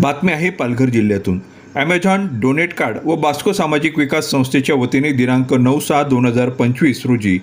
बातमी आहे पालघर जिल्ह्यातून. ॲमेझॉन डोनेट कार्ड व बास्को सामाजिक विकास संस्थेच्या वतीने दिनांक नऊ सहा दोन हजार पंचवीस रोजी.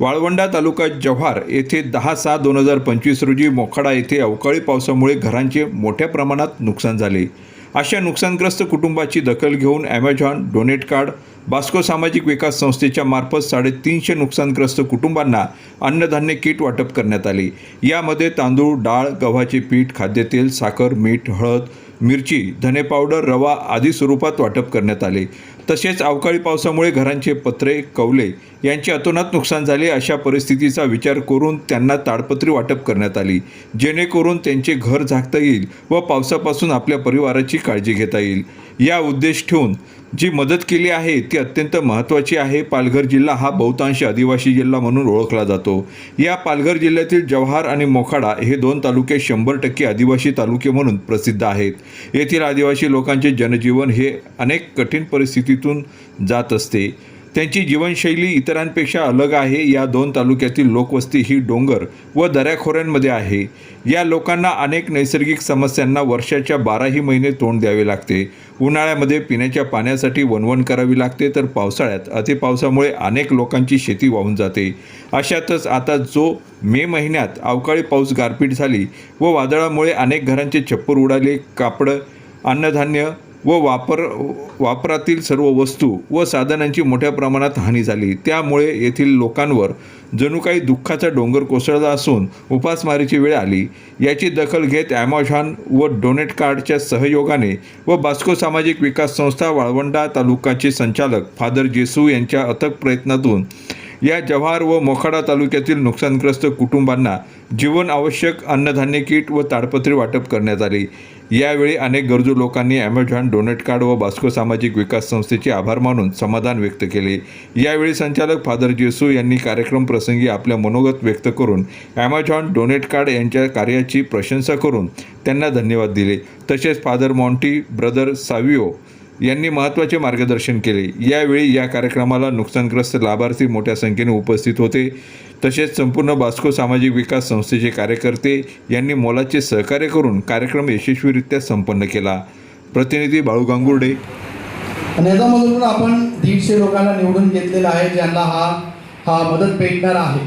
वाळवंडा तालुका जव्हार येथे दहा सहा दोन हजार पंचवीस रोजी मोखाडा येथे अवकाळी पावसामुळे घरांचे मोठ्या प्रमाणात नुकसान झाले. अशा नुकसानग्रस्त कुटुंबाची दखल घेऊन ॲमेझॉन डोनेट कार्ड बास्को सामाजिक विकास संस्थेच्या मार्फत साडेतीनशे नुकसानग्रस्त कुटुंबांना अन्नधान्य किट वाटप करण्यात आले. यामध्ये तांदूळ डाळ गव्हाचे पीठ खाद्यतेल साखर मीठ हळद मिरची धने पावडर रवा आदी स्वरूपात वाटप करण्यात आले. तसेच अवकाळी पावसामुळे घरांचे पत्रे कौले यांचे अतोनात नुकसान झाले अशा परिस्थितीचा विचार करून त्यांना ताडपत्री वाटप करण्यात आली जेणेकरून त्यांचे घर झाकता येईल व पावसापासून आपल्या परिवाराची काळजी घेता येईल. या उद्देश ठेवून जी मदत केली आहे ती अत्यंत महत्त्वाची आहे. पालघर जिल्हा हा बहुतांश आदिवासी जिल्हा म्हणून ओळखला जातो. या पालघर जिल्ह्यातील जव्हार आणि मोखाडा हे दोन तालुके शंभर टक्के आदिवासी तालुके म्हणून प्रसिद्ध आहेत. येथील आदिवासी लोकांचे जनजीवन हे अनेक कठीण परिस्थितीतून जात असते. त्यांची जीवनशैली इतरांपेक्षा अलग आहे. या दोन तालुक्यातील लोकवस्ती ही डोंगर व दऱ्याखोऱ्यांमध्ये आहे. या लोकांना अनेक नैसर्गिक समस्यांना वर्षाच्या बाराही महिने तोंड द्यावे लागते. उन्हाळ्यामध्ये पिण्याच्या पाण्यासाठी वणवण करावी लागते. तर पावसाळ्यात अतिपावसामुळे अनेक लोकांची शेती वाहून जाते. अशातच आता जो मे महिन्यात अवकाळी पाऊस गारपीट झाली व वादळामुळे अनेक घरांचे छप्पर उडाले कापडं अन्नधान्य व वापर वापरातील सर्व वस्तू व साधनांची मोठ्या प्रमाणात हानी झाली. त्यामुळे येथील लोकांवर जणू काही दुःखाचा डोंगर कोसळला असून उपासमारीची वेळ आली. याची दखल घेत ॲमेझॉन व डोनेट कार्डच्या सहयोगाने व बास्को सामाजिक विकास संस्था वाळवंडा तालुकाचे संचालक फादर जेसू यांच्या अथक प्रयत्नातून या जव्हार व मोखाडा तालुक्यातील नुकसानग्रस्त कुटुंबांना जीवन आवश्यक अन्नधान्य किट व ताडपत्री वाटप करण्यात आले. यावेळी अनेक गरजू लोकांनी ॲमेझॉन डोनेट कार्ड व बास्को सामाजिक विकास संस्थेचे आभार मानून समाधान व्यक्त केले. यावेळी संचालक फादर जेसू यांनी कार्यक्रम प्रसंगी आपल्या मनोगत व्यक्त करून ॲमेझॉन डोनेट कार्ड यांच्या कार्याची प्रशंसा करून त्यांना धन्यवाद दिले. तसेच फादर मॉन्टी ब्रदर साविओ यांनी महत्त्वाचे मार्गदर्शन केले. यावेळी या कार्यक्रमाला नुकसानग्रस्त लाभार्थी मोठ्या संख्येने उपस्थित होते. तसेच संपूर्ण बास्को सामाजिक विकास संस्थेचे कार्यकर्ते यांनी मोलाचे सहकार्य करून कार्यक्रम यशस्वीरित्या संपन्न केला. प्रतिनिधी बाळू गांगुर्डे. आणि याच्यामधून पण आपण दीडशे लोकांना निवडून घेतलेला आहे ज्यांना हा हा मदत भेटणार आहे.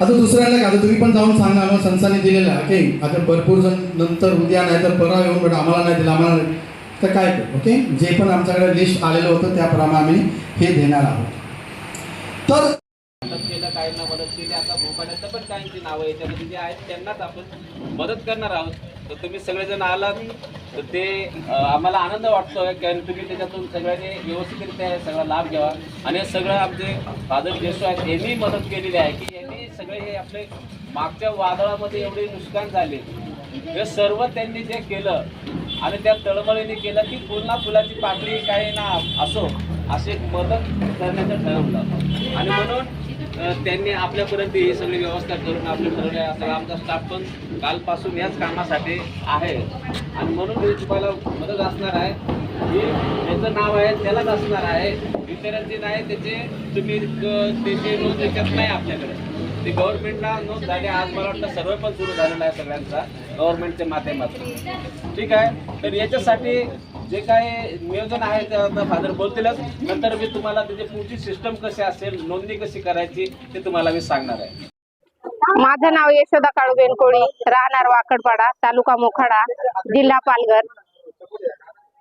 आता दुसऱ्याला का आता तुम्ही पण जाऊन सांगा आम्हाला संस्थाने दिलेला आहे. की आता भरपूर जण नंतर उद्या नाही तर परवा येऊन आम्हाला नाही दिलं आम्हाला तर काय करू ओके जे पण आमच्याकडे लिस्ट आलेलं होतं त्याप्रमाणे आम्ही हे देणार आहोत. तर मदत केलं काहींना मदत केली. आता भोपाळ्याचं पण काहींची नावं याच्यामध्ये जे आहेत त्यांनाच आपण मदत करणार आहोत. तर तुम्ही सगळेजण आलात तर ते आम्हाला आनंद वाटतोय कारण तुम्ही त्याच्यातून सगळ्यांनी व्यवस्थितरित्या सगळा लाभ घ्यावा. आणि सगळं आमचे फादर जेसू आहेत यांनी मदत केलेली आहे की यांनी सगळे हे आपले मागच्या वादळामध्ये एवढे नुकसान झाले. हे सर्व त्यांनी जे केलं आणि त्या तळमळीने केलं की पुन्हा फुलाची पाकळी काही ना असो असे मदत करण्याचं ठरवलं. आणि म्हणून त्यांनी आपल्यापर्यंत ही सगळी व्यवस्था करून आपले ठरवले सगळा आमचा स्टाफ पण कालपासून याच कामासाठी आहे. आणि म्हणून मी तुम्हाला मदत असणार आहे. की ज्याचं नाव आहे त्यालाच असणार आहे. इतरांचे नाही त्याचे तुम्ही त्याचे नोंद त्याच्यात नाही आपल्याकडे. ते गव्हर्नमेंटला नोंद झाले आज मला वाटतं सर्व पण सुरू झालेला आहे सगळ्यांचा गव्हर्नमेंटच्या माध्यमातून. ठीक आहे? तर याच्यासाठी जे काय नियोजन आहे ते आता फादर बोलतीलच. नंतर मी तुम्हाला त्याची पुढची सिस्टम कशी असेल नोंदणी कशी करायची ते तुम्हाला मी सांगणार आहे. माझं नाव यशोदा काळू बेनकोळी राहणार वाकडपाडा तालुका मोखाडा जिल्हा पालघर.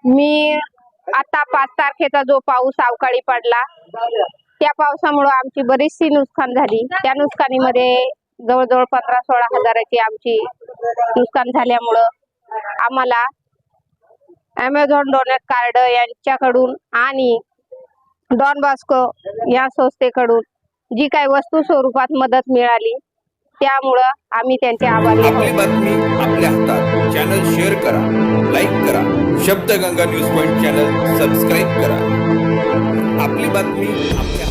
मी आता पाच तारखेचा जो पाऊस अवकाळी पडला त्या पावसामुळं आमची बरीचशी नुकसान झाली. त्या नुकसानीमध्ये जवळजवळ पंधरा सोळा हजाराची आमची नुकसान झाल्यामुळं आम्हाला ॲमेझॉन डोनेट कार्ड यांच्याकडून आणि डॉन बॉस्को या संस्थेकडून जी काही वस्तू स्वरूपात मदत मिळाली त्यामुळं आम्ही त्यांचे आभारी चॅनल शेअर करा लाईक करा. Shabdganga news point channel subscribe करा. आपली बातमी आपल्या